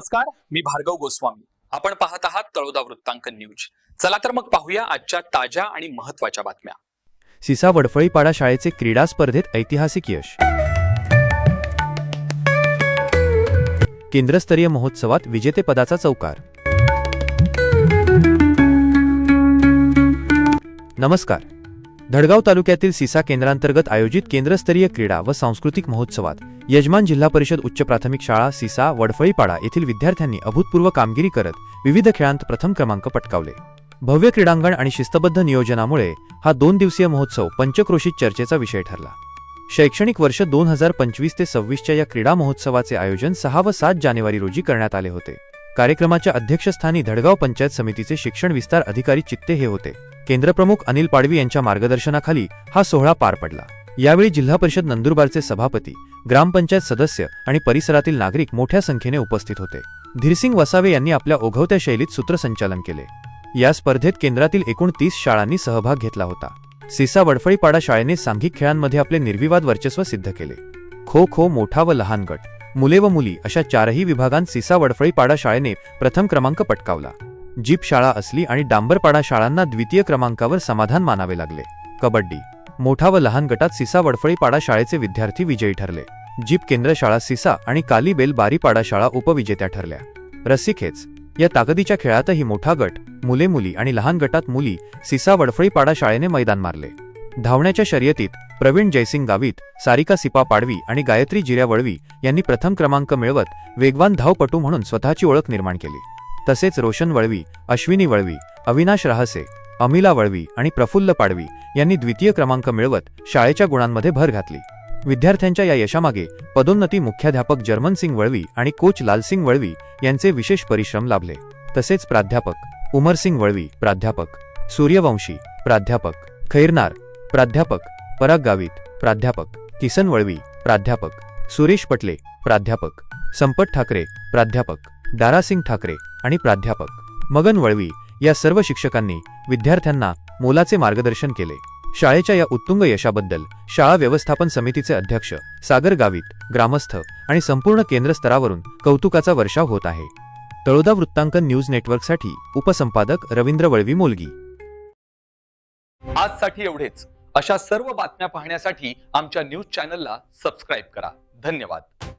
नमस्कार मी भार्गव गोस्वामी. आपण पाहत आहात तळोदा वृत्तांकन न्यूज. चला तर मग पाहूया आजच्या ताज्या आणि महत्त्वाच्या बातम्या. सिसा वडफळीपाडा शाळेचे क्रीडा स्पर्धेत ऐतिहासिक यश. केंद्रस्तरीय महोत्सवात विजेतेपदाचा चौकार. नमस्कार. धडगाव तालुक्यातील सिसा केंद्रांतर्गत आयोजित केंद्रस्तरीय क्रीडा व सांस्कृतिक महोत्सवात यजमान जिल्हा परिषद उच्च प्राथमिक शाळा सिसा वडफळीपाडा येथील विद्यार्थ्यांनी अभूतपूर्व कामगिरी करत विविध खेळांत प्रथम क्रमांक पटकावले. भव्य क्रीडांगण आणि शिस्तबद्ध नियोजनामुळे हा दोन दिवसीय महोत्सव पंचक्रोशीत चर्चेचा विषय ठरला. शैक्षणिक वर्ष दोन हजार पंचवीस ते सव्वीसच्या या क्रीडा महोत्सवाचे आयोजन सहा व सात जानेवारी रोजी करण्यात आले होते. कार्यक्रमाच्या अध्यक्षस्थानी धडगाव पंचायत समितीचे शिक्षण विस्तार अधिकारी चित्ते हे होते. केंद्रप्रमुख अनिल पाडवी यांच्या मार्गदर्शनाखाली हा सोहळा पार पडला. यावेळी जिल्हा परिषद नंदुरबारचे सभापती ग्रामपंचायत सदस्य आणि परिसरातील नागरिक मोठ्या संख्येने उपस्थित होते. धीरसिंग वसावे यांनी आपल्या ओघवत्या शैलीत सूत्रसंचालन केले. या स्पर्धेत केंद्रातील एकूण तीस शाळांनी सहभाग घेतला होता. सिसा वडफळीपाडा शाळेने सांघिक खेळांमध्ये आपले निर्विवाद वर्चस्व सिद्ध केले. खो खो मोठा व लहान गट मुले व मुली अशा चारही विभागांत सिसा वडफळीपाडा शाळेने प्रथम क्रमांक पटकावला. जीप शाळा असली आणि डांबरपाडा शाळांना द्वितीय क्रमांकावर समाधान मानावे लागले. कबड्डी. मोठा व लहान गटात सिसा वडफळीपाडा शाळेचे विद्यार्थी विजयी ठरले. जीप केंद्र शाळा सिसा आणि कालीबेल बारीपाडा शाळा उपविजेत्या ठरल्या. रस्सीखेच. या ताकदीच्या खेळातही मोठा गट मुले मुली आणि लहान गटात मुली सिसा वडफळीपाडा शाळेने मैदान मारले. धावण्याच्या शर्यतीत प्रवीण जयसिंग गावित सारिका सिपा पाडवी आणि गायत्री जिऱ्या वळवी यांनी प्रथम क्रमांक मिळवत वेगवान धावपटू म्हणून स्वतःची ओळख निर्माण केली. तसेच रोशन वळवी अश्विनी वळवी अविनाश रहासे अमिला वळवी आणि प्रफुल्ल पाडवी यांनी द्वितीय क्रमांक मिळवत शाळेच्या गुणांमध्ये भर घातली. विद्यार्थ्यांच्या या यशामागे पदोन्नती मुख्याध्यापक जर्मन सिंग वळवी आणि कोच लालसिंग वळवी यांचे विशेष परिश्रम लाभले. तसेच प्राध्यापक उमरसिंग वळवी प्राध्यापक सूर्यवंशी प्राध्यापक खैरनार प्राध्यापक पराग गावित प्राध्यापक किसन वळवी प्राध्यापक सुरेश पटले प्राध्यापक संपत ठाकरे प्राध्यापक दारासिंग ठाकरे आणि प्राध्यापक. मगन वळवी या सर्व शिक्षकांनी विद्यार्थ्यांना मोलाचे मार्गदर्शन केले. शाळेच्या या उत्तुंग यशाबद्दल शाळा व्यवस्थापन समितीचे अध्यक्ष सागर गावित ग्रामस्थ आणि संपूर्ण केंद्र स्तरावरून कौतुकाचा वर्षाव होत आहे. तळोदा वृत्तांकन न्यूज नेटवर्कसाठी उपसंपादक रवींद्र वळवी मोलगी. आजसाठी एवढेच. अशा सर्व बातम्या पाहण्यासाठी आमच्या न्यूज चॅनलला सबस्क्राईब करा. धन्यवाद.